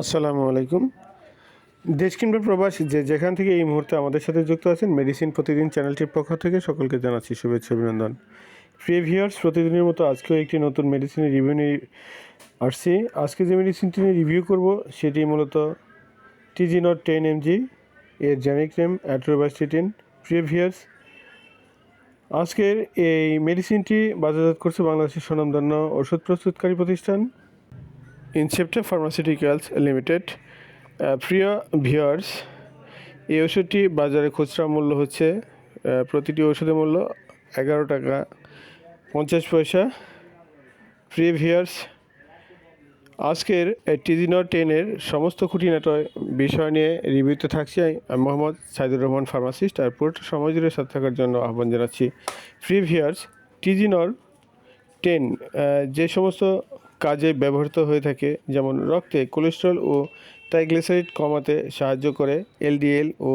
আসসালামু আলাইকুম। দেশ কিংবা প্রবাসী যে যেখান থেকে এই মুহূর্তে আমাদের সাথে যুক্ত আছেন, মেডিসিন প্রতিদিন চ্যানেলটির পক্ষ থেকে সকলকে জানাচ্ছি শুভেচ্ছা, অভিনন্দন। প্রিভিয়ার্স প্রতিদিনের মতো আজকেও একটি নতুন মেডিসিনের রিভিউ নিয়ে আসছি। আজকে যে মেডিসিনটি নিয়ে রিভিউ করব, সেটি মূলত টিজি নট টেন এমজি এর জেনিক নেম অ্যাট্রোবাস্টিটিন প্রিভিয়ার্স আজকের এই মেডিসিনটি বাজারজাত করছে বাংলাদেশের স্বনামধন্য ওষুধ প্রস্তুতকারী প্রতিষ্ঠান ইনসেপ্টা ফার্মাসিউটিক্যালস লিমিটেড প্রিয় ভিউয়ার্স এই ওষুধটি বাজারে খুচরা মূল্য হচ্ছে প্রতিটি ওষুধের মূল্য এগারো টাকা পঞ্চাশ পয়সা। প্রিয় ভিউয়ার্স আজকের টিজিনর টেনের সমস্ত খুঁটিনাটি বিষয় নিয়ে রিভিউতে থাকছি আমি মোহাম্মদ সাইদুর রহমান ফার্মাসিস্ট আর পুরোটা সময় জুড়ে সাথে থাকার জন্য আহ্বান জানাচ্ছি। ফ্রি ভিয়ার্স টিজিনর টেন যে সমস্ত কাজে ব্যবহৃত হয়ে থাকে, যেমন রক্তে কোলেস্ট্রল ও ট্রাইগ্লিসারিড কমাতে সাহায্য করে এলডিএল ও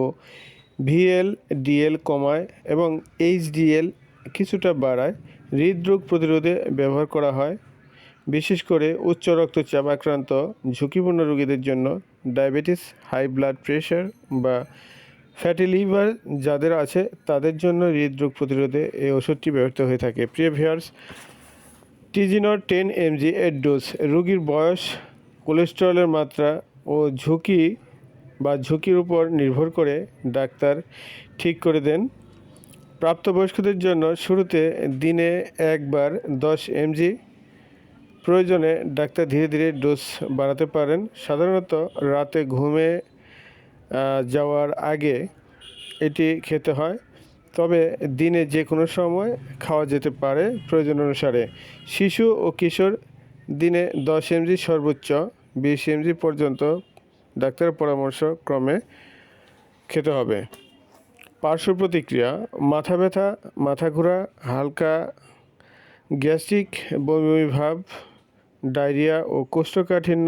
ভিএল ডিএল কমায় এবং এইচডিএল কিছুটা বাড়ায়। হৃদরোগ প্রতিরোধে ব্যবহার করা হয়, বিশেষ করে উচ্চ রক্তচাপ আক্রান্ত ঝুঁকিপূর্ণ রোগীদের জন্য ডায়াবেটিস, হাই ব্লাড প্রেশার বা ফ্যাটি লিভার যাদের আছে, তাদের জন্য হৃদরোগ প্রতিরোধে এই ওষুধটি ব্যবহৃত হয়ে থাকে। প্রিয় ভিউয়ার্স টিজিনর টেন এমজি এর ডোজ রোগীর বয়স কোলেস্টেরলের মাত্রা ও ঝুঁকি বা ঝুঁকির উপর নির্ভর করে ডাক্তার ঠিক করে দেন। প্রাপ্তবয়স্কদের জন্য শুরুতে দিনে একবার দশ এমজি প্রয়োজনে ডাক্তার ধীরে ধীরে ডোজ বাড়াতে পারেন। সাধারণত রাতে ঘুমে যাওয়ার আগে এটি খেতে হয়। তবে দিনে যে কোনো সময় খাওয়া যেতে পারে প্রয়োজন অনুসারে। শিশু ও কিশোর দিনে দশ এমজি সর্বোচ্চ, বিশ এমজি পর্যন্ত ডাক্তারের পরামর্শ ক্রমে খেতে হবে। পার্শ্ব প্রতিক্রিয়া, মাথা ব্যথা, মাথা ঘোরা, হালকা গ্যাস্ট্রিক, বমি ভাব, ডায়রিয়া ও কোষ্ঠকাঠিন্য,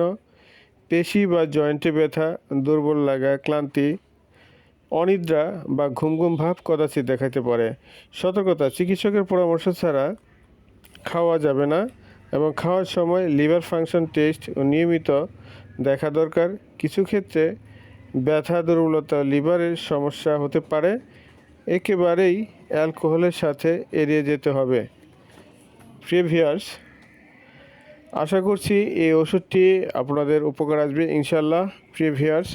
পেশি বা জয়েন্টে ব্যথা, দুর্বল লাগা, ক্লান্তি অনিদ্রা বা ঘুম ঘুম ভাব কদাচিৎ দেখাতে পারে। সতর্কতা, চিকিৎসকের পরামর্শ ছাড়া খাওয়া যাবে না এবং খাওয়ার সময় লিভার ফাংশন টেস্ট ও নিয়মিত দেখা দরকার। কিছু ক্ষেত্রে ব্যথা, দুর্বলতা লিভারের সমস্যা হতে পারে। একেবারেই অ্যালকোহলের সাথে এড়িয়ে যেতে হবে। প্রিভিয়ার্স, আশা করছি এই ওষুধটি আপনাদের উপকার আসবে ইনশাল্লাহ প্রিভিয়ার্স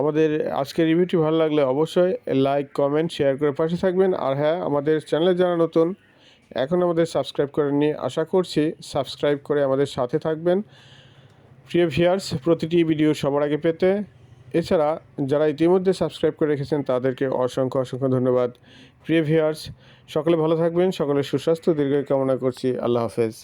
আমাদের আজকের রিভিউটি ভালো লাগলে অবশ্যই লাইক কমেন্ট শেয়ার করে পাশে থাকবেন। আর হ্যাঁ আমাদের চ্যানেলে যারা নতুন, এখন আমাদের সাবস্ক্রাইব করে করেননি, আশা করছি সাবস্ক্রাইব করে আমাদের সাথে থাকবেন। প্রিয় ভিয়ার্স প্রতিটি ভিডিও সবার আগে পেতে। এছাড়া যারা ইতিমধ্যে সাবস্ক্রাইব করে রেখেছেন, তাদেরকে অসংখ্য অসংখ্য ধন্যবাদ। প্রিয় ভিয়ার্স সকলে ভালো থাকবেন সকলে সুস্বাস্থ্য দীর্ঘ কামনা করছি। আল্লাহ হাফেজ।